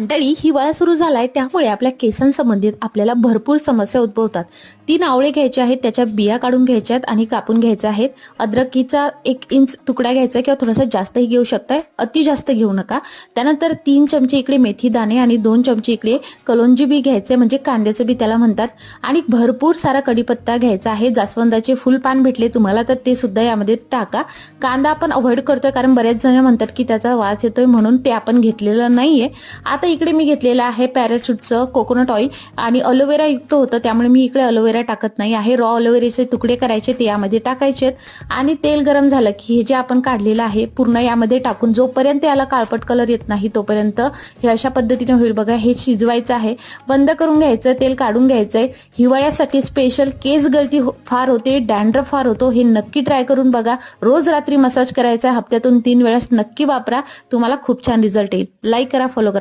मंडळी हिवाळा सुरू झालाय त्यामुळे आपल्या केसांसंबंधित आपल्याला भरपूर समस्या उद्भवतात. तीन आवळे घ्यायचे आहेत त्याच्या बिया काढून घ्यायच्यात आणि कापून घ्यायच्या आहेत. अद्रकीचा एक इंच तुकडा घ्यायचा किंवा थोडासा जास्तही घेऊ शकताय. अति जास्त घेऊ नका. त्यानंतर तीन चमचे इकडे मेथी दाणे आणि दोन चमचे इकडे कलोंजी बी घ्यायचे म्हणजे कांद्याचं बी त्याला म्हणतात. आणि भरपूर सारा कडीपत्ता घ्यायचा आहे. जास्वंदाचे फुल पान भेटले तुम्हाला तर ते सुद्धा यामध्ये टाका. कांदा आपण अवॉइड करतोय कारण बरेच जण म्हणतात की त्याचा वास येतोय म्हणून ते आपण घेतलेलं नाहीये. आता इकडे मी घेतलेलं आहे पॅराशूटचं कोकोनट ऑइल आणि अलोवेरा युक्त होतं त्यामुळे मी इकडे अलोवेरा टाकत नाही आहे. रॉ अलोवेराचे तुकडे करायचे ते यामध्ये टाकायचे आहेत. आणि तेल गरम झालं की हे जे आपण काढलेलं आहे पूर्ण यामध्ये टाकून जोपर्यंत याला काळपट कलर येत नाही तोपर्यंत हे अशा पद्धतीने होईल बघा हे शिजवायचं आहे. बंद करून घ्यायचं तेल काढून घ्यायचंय. हिवाळ्यासाठी स्पेशल केस गळती हो- फार होते डॅन्ड्रफ फार होतो हे नक्की ट्राय करून बघा. रोज रात्री मसाज करायचा हप्त्यातून तीन वेळेस नक्की वापरा. तुम्हाला खूप छान रिझल्ट येईल. लाईक करा फॉलो करा.